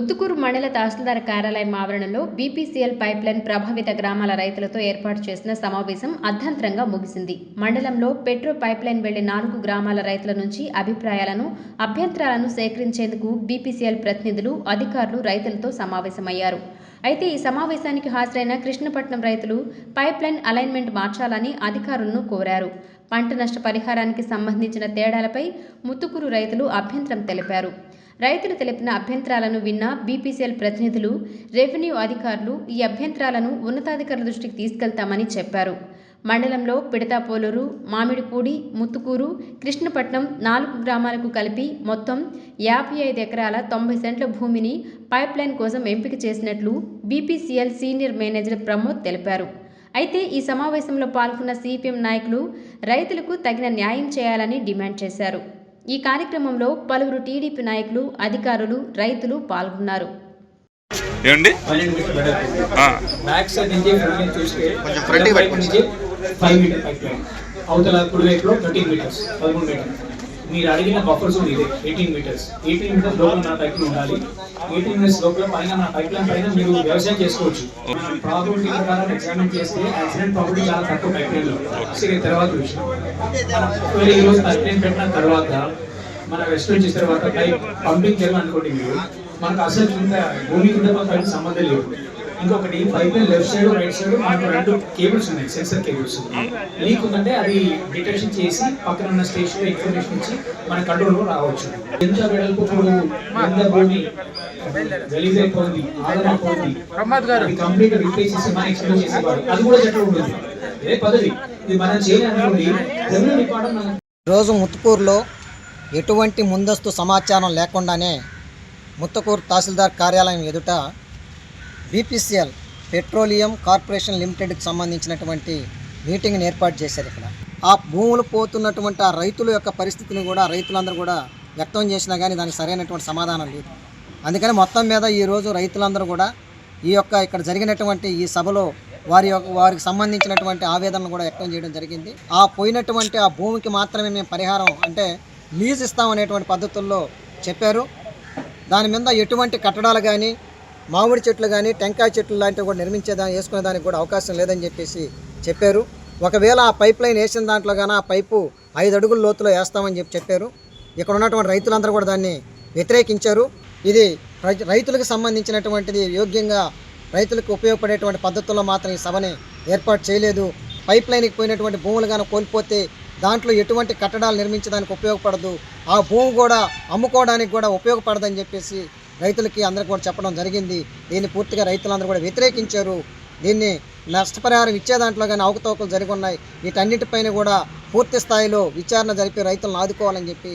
ముత్తుకూరు మండల తహసీల్దార్ కార్యాలయం ఆవరణలో బీపీసీఎల్ పైప్లైన్ ప్రభావిత గ్రామాల రైతులతో ఏర్పాటు చేసిన సమావేశం అర్ధంతరంగా ముగిసింది. మండలంలో పెట్రో పైప్లైన్ వెళ్ళే నాలుగు గ్రామాల రైతుల నుంచి అభిప్రాయాలను అభ్యంతరాలను సేకరించేందుకు బీపీసీఎల్ ప్రతినిధులు అధికారులు రైతులతో సమావేశమయ్యారు. అయితే ఈ సమావేశానికి హాజరైన కృష్ణపట్నం రైతులు పైప్లైన్ అలైన్మెంట్ మార్చాలని అధికారులను కోరారు. పంట నష్ట పరిహారానికి సంబంధించిన తేడాలపై ముత్తుకూరు రైతులు అభ్యంతరం తెలిపారు. రైతులు తెలిపిన అభ్యంతరాలను విన్న బీపీసీఎల్ ప్రతినిధులు రెవెన్యూ అధికారులు ఈ అభ్యంతరాలను ఉన్నతాధికారుల దృష్టికి తీసుకెళ్తామని చెప్పారు. మండలంలో పిడతాపోలూరు మామిడిపూడి ముత్తుకూరు కృష్ణపట్నం నాలుగు గ్రామాలకు కలిపి మొత్తం యాభై ఐదు ఎకరాల తొంభై సెంట్ల భూమిని పైప్లైన్ కోసం ఎంపిక చేసినట్లు బీపీసీఎల్ సీనియర్ మేనేజర్ ప్రమోద్ తెలిపారు. అయితే ఈ సమావేశంలో పాల్గొన్న సిపిఎం నాయకులు రైతులకు తగిన న్యాయం చేయాలని డిమాండ్ చేశారు. ఈ కార్యక్రమంలో పలువురు టీడీపీ నాయకులు అధికారులు రైతులు పాల్గొన్నారు. ఏమండి అవతల థర్టీన్ మీటర్స్ పదమూడు మీటర్ మీరు అడిగిన బఫర్ జోన్ ఇదే ఎయిటీన్ మీటర్స్ ఎయిటీన్ మీటర్స్ లోపల నా పైప్ ఉండాలి. ఎయిటీన్ మీటర్స్ లోపల పైన నా పైప్ లైన్ పైన మీరు వ్యవసాయం చేసుకోవచ్చు. ప్రాబిలిటీ ప్రకారం ఎగ్జామిన్ చేస్తే యాక్సిడెంట్ ప్రాబిలిటీ చాలా తక్కువ పైప్లో. సరే తర్వాత విషయం. ఒకవేళ ఈ రోజు పైప్ లైన్ పెట్టిన తర్వాత మన వెస్ట్ నుంచి తర్వాత పైప్ పంపింగ్ చేయాలనుకోండి మీరు మనకు అసలు కింద భూమి కింద పైన సంబంధం లేదు. ఇంకొకటి pipe line left side right side మనకు రెండు కేబుల్స్ ఉన్నాయి సెన్సర్ కేబుల్స్ లీక్ ఉందంటే అది డిటెక్షన్ చేసి పక్కన ఉన్న స్టేషన్ ఇన్ఫర్మేషన్ ఇచ్చి మన కంట్రోల్లో రావచ్చు. ఎంత వెడల్పు ఎంత భూమి ఆదరైపోయింది అది కంప్లీట్ రిప్లేస్ చేసి మనం ఎక్స్ప్లెయిన్ చేసేవారు అది కూడా చెట్లు ఉంటుంది. ఇదే పద్ధతి. ఇది మనం చేయాలనుకోండి డిపార్ట్మెంట్ మనం రోజు ముత్తుకూరులో ఎటువంటి ముందస్తు సమాచారం లేకుండానే ముత్తకూరు తహసీల్దార్ కార్యాలయం ఎదుట బీపీసీఎల్ పెట్రోలియం కార్పొరేషన్ లిమిటెడ్కి సంబంధించినటువంటి మీటింగ్ని ఏర్పాటు చేశారు ఇక్కడ. ఆ భూములు పోతున్నటువంటి ఆ రైతుల యొక్క పరిస్థితిని కూడా రైతులందరూ కూడా వ్యక్తం చేసినా కానీ దానికి సరైనటువంటి సమాధానం లేదు. అందుకని మొత్తం మీద ఈరోజు రైతులందరూ కూడా ఈ యొక్క ఇక్కడ జరిగినటువంటి ఈ సభలో వారి యొక్క వారికి సంబంధించినటువంటి ఆవేదనను కూడా వ్యక్తం చేయడం జరిగింది. ఆ పోయినటువంటి ఆ భూమికి మాత్రమే మేము పరిహారం అంటే లీజ్ ఇస్తామనేటువంటి పద్ధతుల్లో చెప్పారు. దాని మీద ఎటువంటి కట్టడాలు కానీ మామిడి చెట్లు కానీ టెంకాయ చెట్లు లాంటివి కూడా నిర్మించేదాన్ని వేసుకునే దానికి కూడా అవకాశం లేదని చెప్పేసి చెప్పారు. ఒకవేళ ఆ పైప్ లైన్ వేసిన దాంట్లో కానీ ఆ పైపు ఐదు అడుగుల లోతులో వేస్తామని చెప్పి చెప్పారు. ఇక్కడ ఉన్నటువంటి రైతులందరూ కూడా దాన్ని వ్యతిరేకించారు. ఇది రైతులకు సంబంధించినటువంటిది యోగ్యంగా రైతులకు ఉపయోగపడేటువంటి పద్ధతుల్లో మాత్రం ఈ సభని ఏర్పాటు చేయలేదు. పైప్ లైన్కి పోయినటువంటి భూములు కానీ కోల్పోతే దాంట్లో ఎటువంటి కట్టడాలు నిర్మించడానికి ఉపయోగపడదు. ఆ భూమి కూడా అమ్ముకోవడానికి కూడా ఉపయోగపడదని చెప్పేసి రైతులకి అందరికీ కూడా చెప్పడం జరిగింది. దీన్ని పూర్తిగా రైతులందరూ కూడా వ్యతిరేకించారు. దీన్ని నష్టపరిహారం ఇచ్చే దాంట్లో కానీ అవకతవకలు జరిగి ఉన్నాయి. వీటన్నిటిపైన కూడా పూర్తి స్థాయిలో విచారణ జరిపి రైతులను ఆదుకోవాలని చెప్పి